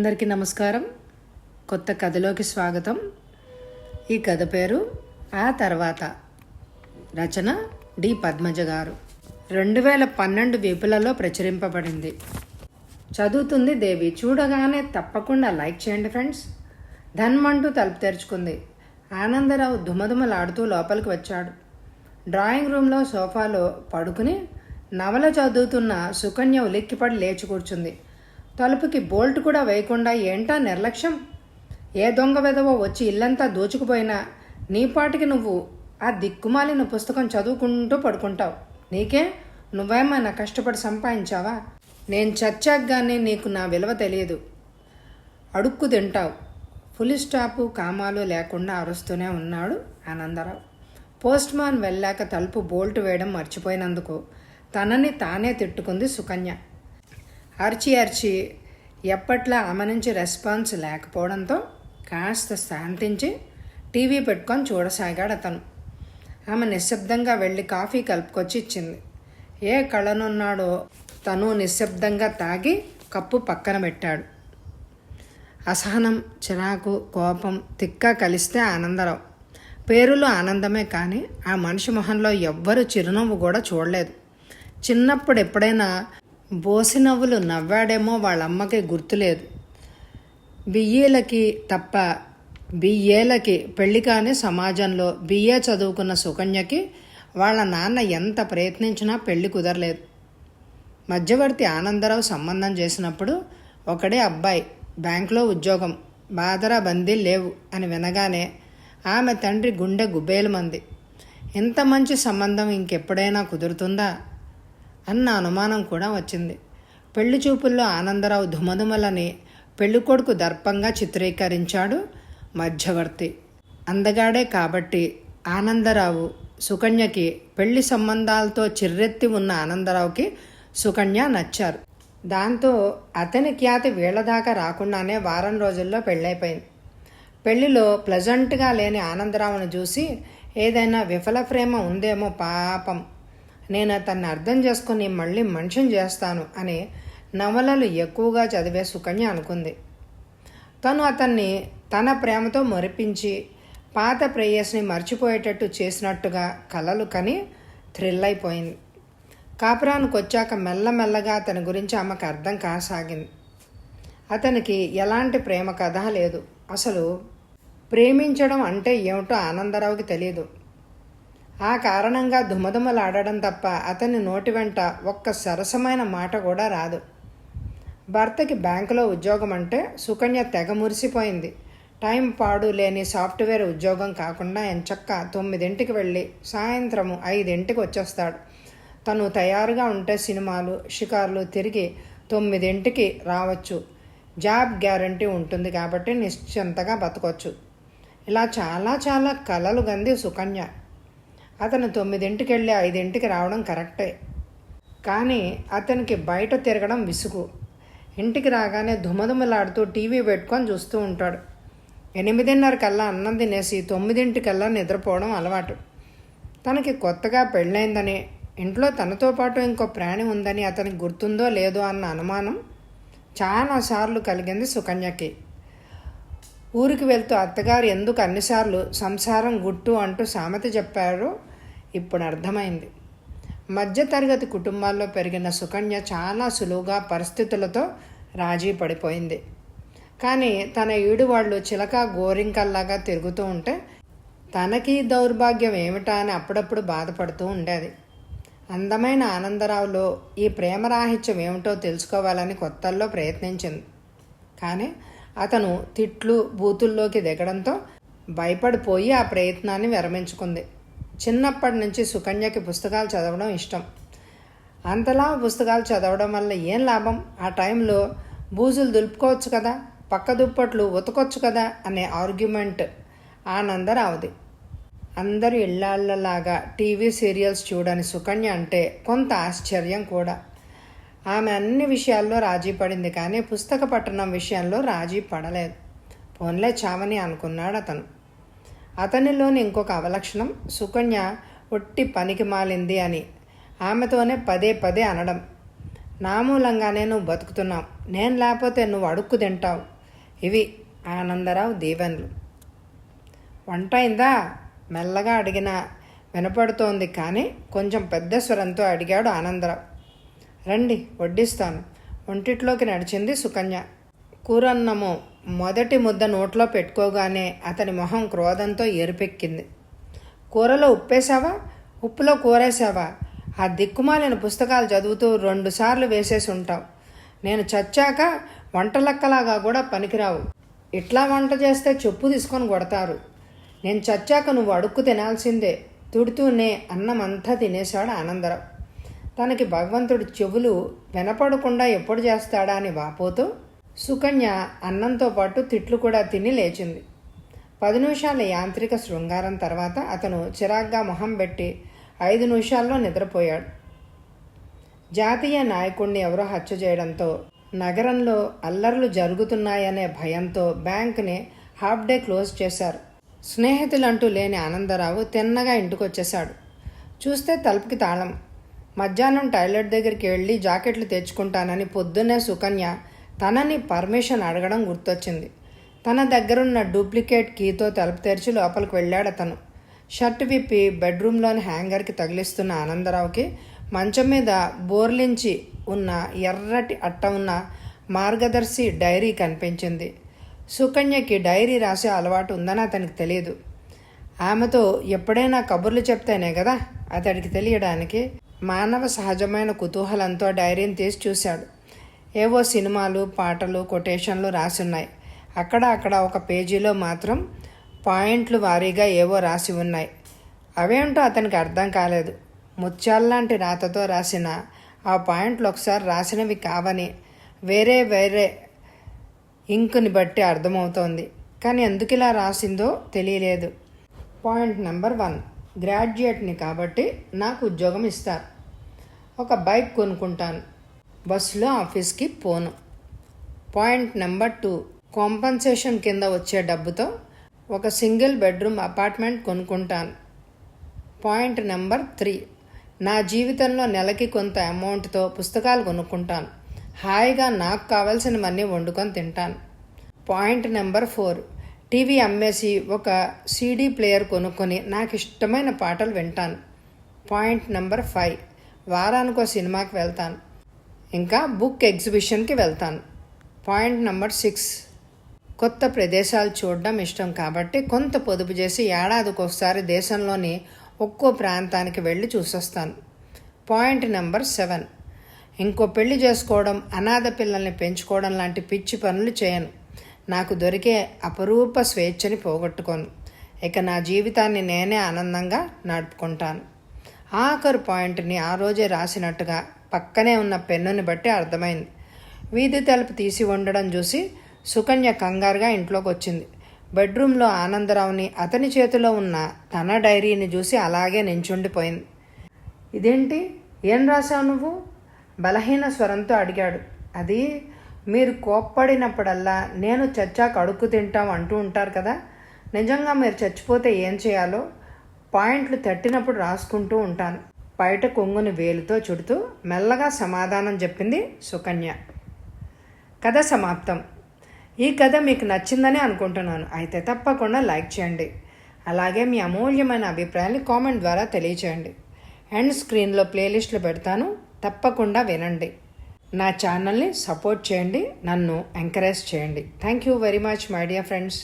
అందరికీ నమస్కారం. కొత్త కథలోకి స్వాగతం. ఈ కథ పేరు ఆ తర్వాత రచన డి పద్మజ గారు. రెండు వేల పన్నెండు విపులలో ప్రచురింపబడింది. చదువుతుంది దేవి. చూడగానే తప్పకుండా లైక్ చేయండి ఫ్రెండ్స్. ధన్మంటూ తలుపు తెరుచుకుంది. ఆనందరావు దుమదుమలాడుతూ లోపలికి వచ్చాడు. డ్రాయింగ్ రూమ్లో సోఫాలో పడుకుని నవల చదువుతున్న సుకన్య ఉలిక్కిపడి లేచి కూర్చుంది. తలుపుకి బోల్ట్ కూడా వేయకుండా ఏంటా నిర్లక్ష్యం? ఏ దొంగ వెదవో వచ్చి ఇల్లంతా దోచుకుపోయినా నీ పాటికి నువ్వు ఆ దిక్కుమాలిన పుస్తకం చదువుకుంటూ పడుకుంటావు. నీకే? నువ్వేమైనా కష్టపడి సంపాదించావా? నేను చచ్చాక నీకు నా విలువ తెలియదు. అడుక్కు తింటావు. ఫుల్ స్టాపు కామాలు లేకుండా అరుస్తూనే ఉన్నాడు ఆనందరావు. పోస్ట్ మ్యాన్ వెళ్ళాక తలుపు బోల్ట్ వేయడం మర్చిపోయినందుకు తనని తానే తిట్టుకుంది సుకన్య. అరిచి అరిచి ఎప్పట్లా ఆమె నుంచి రెస్పాన్స్ లేకపోవడంతో కాస్త శాంతించి టీవీ పెట్టుకొని చూడసాగాడు అతను. ఆమె నిశ్శబ్దంగా వెళ్ళి కాఫీ కలుపుకొచ్చి ఇచ్చింది. ఏ కళనున్నాడో తను నిశ్శబ్దంగా తాగి కప్పు పక్కన పెట్టాడు. అసహనం చిరాకు కోపం తిక్క కలిస్తే ఆనందరావు. పేరులో ఆనందమే కానీ ఆ మనిషి మొహంలో ఎవ్వరు చిరునవ్వు కూడా చూడలేదు. చిన్నప్పుడు ఎప్పుడైనా బోసినవ్వులు నవ్వాడేమో వాళ్ళ అమ్మకి గుర్తులేదు. బియ్యేలకి తప్ప బియ్యేలకి పెళ్ళి కాని సమాజంలో బిఏ చదువుకున్న సుకన్యకి వాళ్ళ నాన్న ఎంత ప్రయత్నించినా పెళ్ళి కుదరలేదు. మధ్యవర్తి ఆనందరావు సంబంధం చేసినప్పుడు ఒకడే అబ్బాయి బ్యాంకులో ఉద్యోగం బాదరా బందీ లేవు అని వినగానే ఆమె తండ్రి గుండె గుబేలమంది. ఇంత మంచి సంబంధం ఇంకెప్పుడైనా కుదురుతుందా? అన్న అనుమానం కూడా వచ్చింది. పెళ్ళి చూపుల్లో ఆనందరావు ధుమధుమలని పెళ్ళికొడుకు దర్పంగా చిత్రీకరించాడు మధ్యవర్తి. అందగాడే కాబట్టి ఆనందరావు సుకన్యకి పెళ్ళి సంబంధాలతో చిర్రెత్తి ఉన్న ఆనందరావుకి సుకన్య నచ్చారు. దాంతో అతని ఖ్యాతి వీళ్ళదాకా రాకుండానే వారం రోజుల్లో పెళ్ళైపోయింది. పెళ్ళిలో ప్లజెంట్గా లేని ఆనందరావును చూసి ఏదైనా విఫల ప్రేమ ఉందేమో పాపం నేను అతన్ని అర్థం చేసుకుని మళ్ళీ మనిషిని చేస్తాను అని నవలలు ఎక్కువగా చదివే సుకన్య అనుకుంది. తను అతన్ని తన ప్రేమతో మరిపించి పాత ప్రేయస్ని మర్చిపోయేటట్టు చేసినట్టుగా కలలు కని థ్రిల్ అయిపోయింది. కాపురానికి వచ్చాక మెల్లమెల్లగా అతని గురించి ఆమెకు అర్థం కాసాగింది. అతనికి ఎలాంటి ప్రేమ కథ లేదు. అసలు ప్రేమించడం అంటే ఏమిటో ఆనందరావుకి తెలియదు ఆ కారణంగా దుమదుమలాడడం తప్ప అతని నోటి వెంట ఒక్క సరసమైన మాట కూడా రాదు. భర్తకి బ్యాంకులో ఉద్యోగం అంటే సుకన్య తెగ మురిసిపోయింది. టైం పాడు లేని సాఫ్ట్వేర్ ఉద్యోగం కాకుండా ఎంచక్క తొమ్మిదింటికి వెళ్ళి సాయంత్రము ఐదింటికి వచ్చేస్తాడు. తను తయారుగా ఉంటే సినిమాలు షికార్లు తిరిగి తొమ్మిదింటికి రావచ్చు. జాబ్ గ్యారంటీ ఉంటుంది కాబట్టి నిశ్చింతగా బతకొచ్చు. ఇలా చాలా చాలా కలలు గంది సుకన్య. అతను తొమ్మిదింటికి వెళ్ళి ఐదింటికి రావడం కరెక్టే. కానీ అతనికి బయట తిరగడం విసుగు. ఇంటికి రాగానే దుమదుమలాడుతూ టీవీ పెట్టుకొని చూస్తూ ఉంటాడు. ఎనిమిదిన్నర కల్లా అన్నం తినేసి తొమ్మిదింటికల్లా నిద్రపోవడం అలవాటు. తనకి కొత్తగా పెళ్ళైందని ఇంట్లో తనతో పాటు ఇంకో ప్రాణి ఉందని అతనికి గుర్తుందో లేదో అన్న అనుమానం చాలాసార్లు కలిగింది సుకన్యకి. ఊరికి వెళ్తూ అత్తగారు ఎందుకు అన్నిసార్లు సంసారం గుట్టు అంటూ సామెత చెప్పారో ఇప్పుడు అర్థమైంది. మధ్యతరగతి కుటుంబాల్లో పెరిగిన సుకన్య చాలా సులువుగా పరిస్థితులతో రాజీ పడిపోయింది. కానీ తన ఈడువాళ్ళు చిలక గోరింకల్లాగా తిరుగుతూ ఉంటే తనకి దౌర్భాగ్యం ఏమిటా అని అప్పుడప్పుడు బాధపడుతూ ఉండేది. అందమైన ఆనందరావులో ఈ ప్రేమరాహిత్యం ఏమిటో తెలుసుకోవాలని కొత్తల్లో ప్రయత్నించింది. కానీ అతను తిట్లు బూతుల్లోకి దిగడంతో భయపడిపోయి ఆ ప్రయత్నాన్ని విరమించుకుంది. చిన్నప్పటి నుంచి సుకన్యకి పుస్తకాలు చదవడం ఇష్టం. అంతలా పుస్తకాలు చదవడం వల్ల ఏం లాభం? ఆ టైంలో బూజులు దులుపుకోవచ్చు కదా పక్క దుప్పట్లు ఉతకొచ్చు కదా అనే ఆర్గ్యుమెంట్ ఆనందరావుది. అందరూ ఇళ్ళాళ్ళలాగా టీవీ సీరియల్స్ చూడని సుకన్య అంటే కొంత ఆశ్చర్యం కూడా. ఆమె అన్ని విషయాల్లో రాజీ పడింది కానీ పుస్తక పట్టణం విషయంలో రాజీ పడలేదు. పోన్లే చావని అనుకున్నాడు అతను అతనిలోని ఇంకొక అవలక్షణం సుకన్య ఒట్టి పనికి మాలింది అని. ఆమెతోనే పదే పదే అనడం. నా మూలంగానే నువ్వు బతుకుతున్నావు. నేను లేకపోతే నువ్వు అడుక్కు తింటావు. ఇవి ఆనందరావు దీవెనలు. వంట అయిందా? మెల్లగా అడిగిన. వినపడుతోంది కానీ కొంచెం పెద్ద స్వరంతో అడిగాడు ఆనందరావు. రండి వడ్డిస్తాను. ఒంటిట్లోకి నడిచింది సుకన్య. కూరన్నము. మొదటి ముద్ద నోట్లో పెట్టుకోగానే అతని మొహం క్రోధంతో ఎరుపెక్కింది కూరలో ఉప్పేశావా? ఉప్పులో కూరేశావా? ఆ దిక్కుమాలిన పుస్తకాలు చదువుతూ రెండుసార్లు వేసేసి ఉంటావు. నేను చచ్చాక వంట లెక్కలాగా కూడా పనికిరావు. ఇట్లా వంట చేస్తే చెప్పు తీసుకొని కొడతారు. నేను చచ్చాక నువ్వు అడుక్కు తినాల్సిందే తుడుతూనే అన్నం అంతా తినేశాడు ఆనందరావు. తనకి భగవంతుడు చెవులు వినపడకుండా ఎప్పుడు చేస్తాడా అని వాపోతూ సుకన్య అన్నంతో పాటు తిట్లు కూడా తిని లేచింది. పది నిమిషాల యాంత్రిక శృంగారం తర్వాత అతను చిరాగ్గా మొహం పెట్టి ఐదు నిమిషాల్లో నిద్రపోయాడు. జాతీయ నాయకుడిని ఎవరో హత్య చేయడంతో నగరంలో అల్లర్లు జరుగుతున్నాయనే భయంతో బ్యాంక్ని హాఫ్ డే క్లోజ్ చేశారు. స్నేహితులంటూ లేని ఆనందరావు తిన్నగా ఇంటికొచ్చేశాడు. చూస్తే తలుపుకి తాళం. మధ్యాహ్నం టాయిలెట్ దగ్గరికి వెళ్ళి జాకెట్లు తెచ్చుకుంటానని పొద్దున్నే సుకన్య తనని పర్మిషన్ అడగడం గుర్తొచ్చింది. తన దగ్గరున్న డూప్లికేట్ కీతో తలుపు తెరిచి లోపలికి వెళ్ళాడు అతను. షర్ట్ విప్పి బెడ్రూమ్లోని హ్యాంగర్కి తగిలిస్తున్న ఆనందరావుకి మంచం మీద బోర్లించి ఉన్న ఎర్రటి అట్ట ఉన్న మార్గదర్శి డైరీ కనిపించింది. సుకన్యకి డైరీ రాసే అలవాటు ఉందని అతనికి తెలియదు ఆమెతో ఎప్పుడైనా కబుర్లు చెప్తేనే కదా? అతడికి తెలియడానికి మానవ సహజమైన కుతూహలంతో డైరీని తీసి చూశాడు. ఏవో సినిమాలు పాటలు కొటేషన్లు రాసున్నాయి. అక్కడ అక్కడ ఒక పేజీలో మాత్రం పాయింట్లు వారీగా ఏవో రాసి ఉన్నాయి. అవేంటో అతనికి అర్థం కాలేదు. ముత్యాల్లాంటి రాతతో రాసిన ఆ పాయింట్లు ఒకసారి రాసినవి కావని వేరే వేరే ఇంకుని బట్టి అర్థమవుతోంది. కానీ ఎందుకు ఇలా రాసిందో తెలియలేదు. Point number one. గ్రాడ్యుయేట్ని కాబట్టి నాకు ఉద్యోగం ఇస్తారు. ఒక బైక్ కొనుక్కుంటాను. బస్సులో ఆఫీస్కి పోను. పాయింట్ నెంబర్ టూ కాంపన్సేషన్ కింద వచ్చే డబ్బుతో ఒక సింగిల్ బెడ్రూమ్ అపార్ట్మెంట్ కొనుక్కుంటాను. పాయింట్ నెంబర్ త్రీ నా జీవితంలో నెలకి కొంత అమౌంట్తో పుస్తకాలు కొనుక్కుంటాను. హాయిగా నాకు కావాల్సినవన్నీ వండుకొని తింటాను. పాయింట్ నెంబర్ ఫోర్ టీవీ అమ్మేసి ఒక సీడీ ప్లేయర్ కొనుక్కొని నాకు ఇష్టమైన పాటలు వింటాను. పాయింట్ నెంబర్ ఫైవ్ వారానికో సినిమాకి వెళ్తాను. ఇంకా బుక్ ఎగ్జిబిషన్కి వెళ్తాను. Point number six. కొత్త ప్రదేశాలు చూడడం ఇష్టం కాబట్టి కొంత పొదుపు చేసి ఏడాదికి ఒకసారి దేశంలోని ఒక్కో ప్రాంతానికి వెళ్ళి చూసొస్తాను. Point number seven. ఇంకో పెళ్ళి చేసుకోవడం అనాథ పిల్లల్ని పెంచుకోవడం లాంటి పిచ్చి పనులు చేయను. నాకు దొరికే అపరూప స్వేచ్ఛని పోగొట్టుకోను. ఇక నా జీవితాన్ని నేనే ఆనందంగా నడుపుకుంటాను. ఆఖరు పాయింట్ని ఆ రోజే రాసినట్టుగా పక్కనే ఉన్న పెన్నుని బట్టి అర్థమైంది. వీధి తలుపు తీసి ఉండడం చూసి సుకన్య కంగారుగా ఇంట్లోకి వచ్చింది బెడ్రూమ్లో ఆనందరావుని అతని చేతిలో ఉన్న తన డైరీని చూసి అలాగే నించుండిపోయింది. ఇదేంటి? ఏం రాశావు నువ్వు? బలహీన స్వరంతో అడిగాడు. అది మీరు కోప్పడినప్పుడల్లా నేను చచ్చా కడుక్కు తింటాం అంటూ ఉంటారు కదా. నిజంగా మీరు చచ్చిపోతే ఏం చేయాలో పాయింట్లు తట్టినప్పుడు రాసుకుంటూ ఉంటాను. బయట కొంగుని వేలుతో చుడుతూ మెల్లగా సమాధానం చెప్పింది సుకన్య. కథ సమాప్తం. ఈ కథ మీకు నచ్చిందని అనుకుంటున్నాను. అయితే తప్పకుండా లైక్ చేయండి. అలాగే మీ అమూల్యమైన అభిప్రాయాన్ని కామెంట్ ద్వారా తెలియచేయండి. అండ్ స్క్రీన్లో ప్లేలిస్ట్లు పెడతాను. తప్పకుండా వినండి. నా ఛానల్ని సపోర్ట్ చేయండి. నన్ను ఎంకరేజ్ చేయండి. Thank you very much my dear friends.